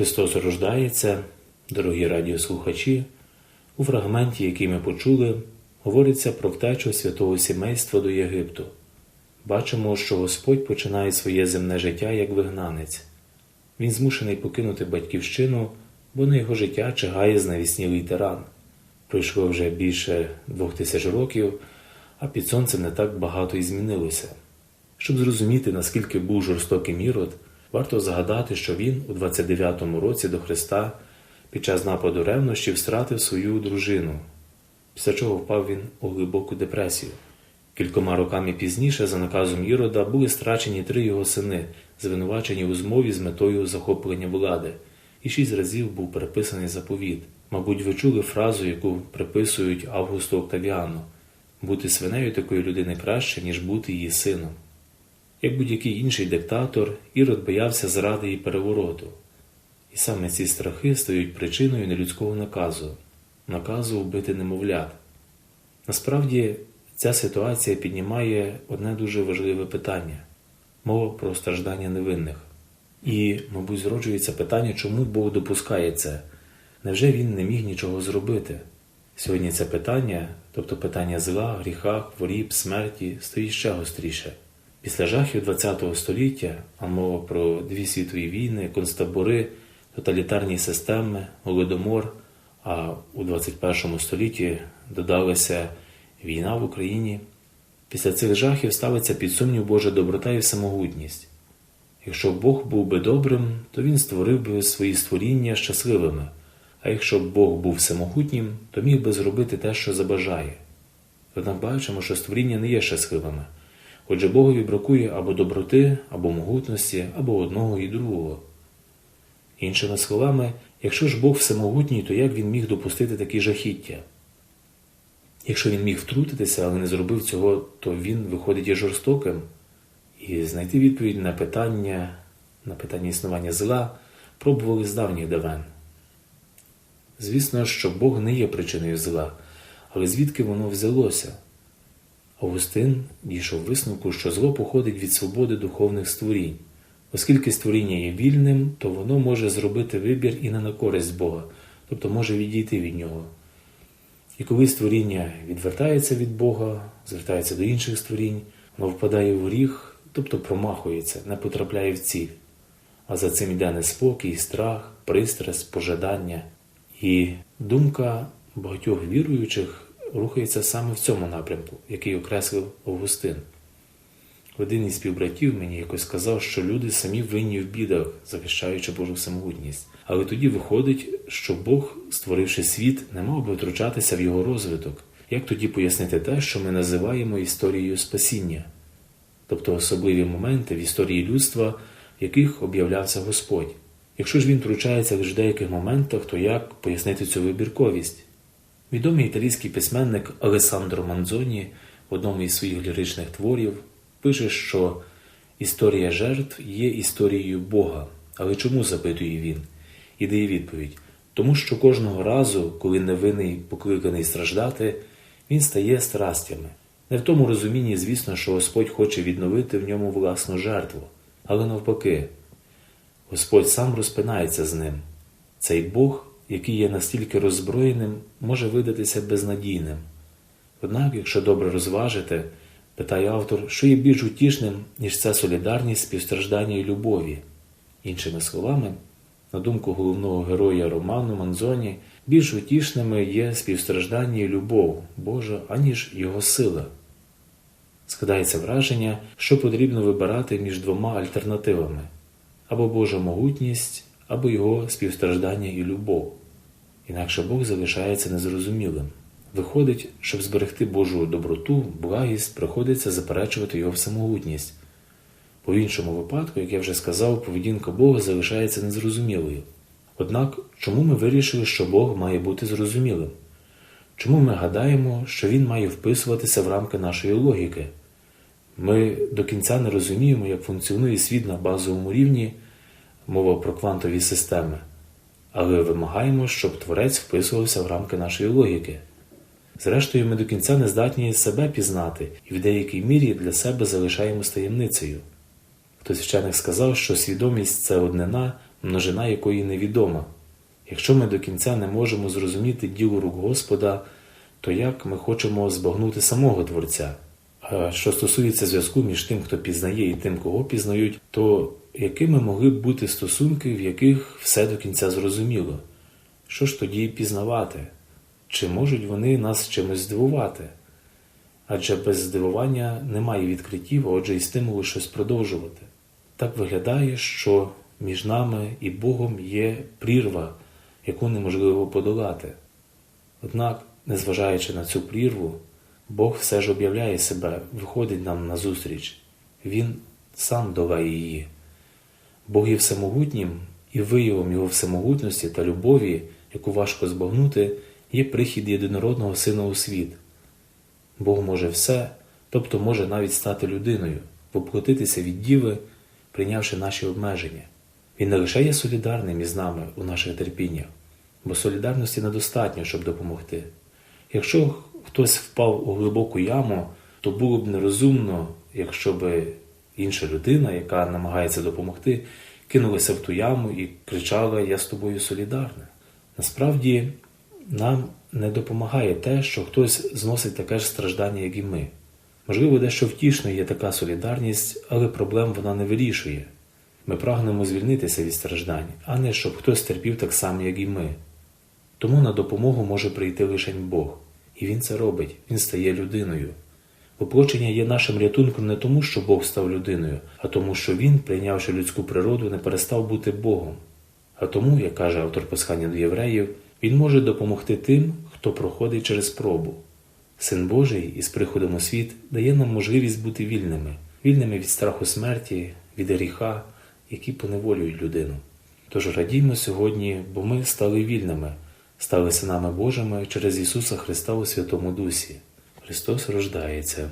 Христос рождається, дорогі радіослухачі. У фрагменті, який ми почули, говориться про втечу святого сімейства до Єгипту. Бачимо, що Господь починає своє земне життя як вигнанець. Він змушений покинути батьківщину, бо на його життя чигає знавіснілий тиран. Пройшло вже більше двох тисяч років, а під сонцем не так багато і змінилося. Щоб зрозуміти, наскільки був жорстокий Ірод, варто згадати, що він у 29-му році до Христа під час нападу ревнощів втратив свою дружину, після чого впав він у глибоку депресію. Кількома роками пізніше, за наказом Ірода, були страчені три його сини, звинувачені у змові з метою захоплення влади, і шість разів був переписаний заповіт. Мабуть, ви чули фразу, яку приписують Августу Октавіану бути свинею такої людини краще, ніж бути її сином. Як будь-який інший диктатор, Ірод боявся зради і перевороту. І саме ці страхи стають причиною нелюдського наказу наказу вбити немовлят. Насправді, ця ситуація піднімає одне дуже важливе питання мова про страждання невинних. І, мабуть, зроджується питання, чому Бог допускає це? Невже він не міг нічого зробити? Сьогодні це питання, тобто питання зла, гріха, хворіб, смерті, стоїть ще гостріше. Після жахів ХХ століття, а мова про дві світові війни, концтабори, тоталітарні системи, голодомор, а у 21 столітті додалася війна в Україні. Після цих жахів ставиться під сумнів Божа доброта і всемогутність. Якщо Бог був би добрим, то Він створив би свої створіння щасливими, а якщо б Бог був всемогутнім, то міг би зробити те, що забажає. Однак бачимо, що створіння не є щасливими. Отже, Богові бракує або доброти, або могутності, або одного і другого. Іншими словами, якщо ж Бог всемогутній, то як він міг допустити такі жахіття? Якщо він міг втрутитися, але не зробив цього, то він виходить і жорстоким. І знайти відповідь на питання, на питання існування зла пробували з давніх давен. Звісно, що Бог не є причиною зла, але звідки воно взялося? Августин дійшов висновку, що зло походить від свободи духовних створінь. Оскільки створіння є вільним, то воно може зробити вибір і не на користь Бога, тобто може відійти від нього. І коли створіння відвертається від Бога, звертається до інших створінь, воно впадає в гріх, тобто промахується, не потрапляє в ціль. А за цим йде неспокій, страх, пристрасть, пожадання. І думка багатьох віруючих рухається саме в цьому напрямку, який окреслив Августин. Один із співбратів мені якось сказав, що люди самі винні в бідах, захищаючи Божу самогутність. Але тоді виходить, що Бог, створивши світ, не мав би втручатися в його розвиток. Як тоді пояснити те, що ми називаємо історією спасіння, тобто особливі моменти в історії людства, в яких об'являвся Господь? Якщо ж він втручається лише в деяких моментах, то як пояснити цю вибірковість? Відомий італійський письменник Алесандро Манзоні в одному із своїх ліричних творів пише, що історія жертв є історією Бога. Але чому запитує він? І дає відповідь: тому що кожного разу, коли невинний покликаний страждати, він стає страстями. Не в тому розумінні, звісно, що Господь хоче відновити в ньому власну жертву, але навпаки, Господь сам розпинається з ним. Цей Бог, який є настільки роззброєним, може видатися безнадійним. Однак, якщо добре розважити, питає автор, що є більш утішним, ніж ця солідарність, співстраждання і любові. Іншими словами, на думку головного героя роману Манзоні, більш утішними є співстраждання і любов Божа, аніж його сила. Складається враження, що потрібно вибирати між двома альтернативами або Божа могутність, або його співстраждання і любов. Інакше Бог залишається незрозумілим. Виходить, щоб зберегти Божу доброту, благість, приходиться заперечувати його всемогутність. По іншому випадку, як я вже сказав, поведінка Бога залишається незрозумілою. Однак, чому ми вирішили, що Бог має бути зрозумілим? Чому ми гадаємо, що Він має вписуватися в рамки нашої логіки? Ми до кінця не розуміємо, як функціонує світ на базовому рівні, мова про квантові системи, але вимагаємо, щоб творець вписувався в рамки нашої логіки. Зрештою, ми до кінця не здатні себе пізнати і в деякій мірі для себе залишаємо таємницею. Хтось вчених сказав, що свідомість це однина, множина якої невідома. Якщо ми до кінця не можемо зрозуміти діло рук Господа, то як ми хочемо збагнути самого Творця? А що стосується зв'язку між тим, хто пізнає, і тим, кого пізнають, то якими могли б бути стосунки, в яких все до кінця зрозуміло? Що ж тоді пізнавати? Чи можуть вони нас чимось здивувати? Адже без здивування немає відкриттів, отже і стимулу щось продовжувати. Так виглядає, що між нами і Богом є прірва, яку неможливо подолати. Однак, незважаючи на цю прірву, Бог все ж об'являє себе, виходить нам назустріч. Він сам долає її. Бог є всемогутнім, і виявом його всемогутності та любові, яку важко збагнути, є прихід єдинородного Сина у світ. Бог може все, тобто може навіть стати людиною, поплатитися від діви, прийнявши наші обмеження. Він не лише є солідарним із нами у наших терпіннях, бо солідарності недостатньо, щоб допомогти. Якщо хтось впав у глибоку яму, то було б нерозумно, якщо б інша людина, яка намагається допомогти, кинулася в ту яму і кричала Я з тобою солідарна. Насправді нам не допомагає те, що хтось зносить таке ж страждання, як і ми. Можливо, дещо втішною є така солідарність, але проблем вона не вирішує. Ми прагнемо звільнитися від страждань, а не щоб хтось терпів так само, як і ми. Тому на допомогу може прийти лише Бог, і Він це робить, Він стає людиною. Воплочення є нашим рятунком не тому, що Бог став людиною, а тому, що Він, прийнявши людську природу, не перестав бути Богом. А тому, як каже автор послання до євреїв, Він може допомогти тим, хто проходить через пробу. Син Божий із приходом у світ дає нам можливість бути вільними, вільними від страху смерті, від гріха, які поневолюють людину. Тож радіймо сьогодні, бо ми стали вільними, стали синами Божими через Ісуса Христа у Святому Дусі. Христос рождається.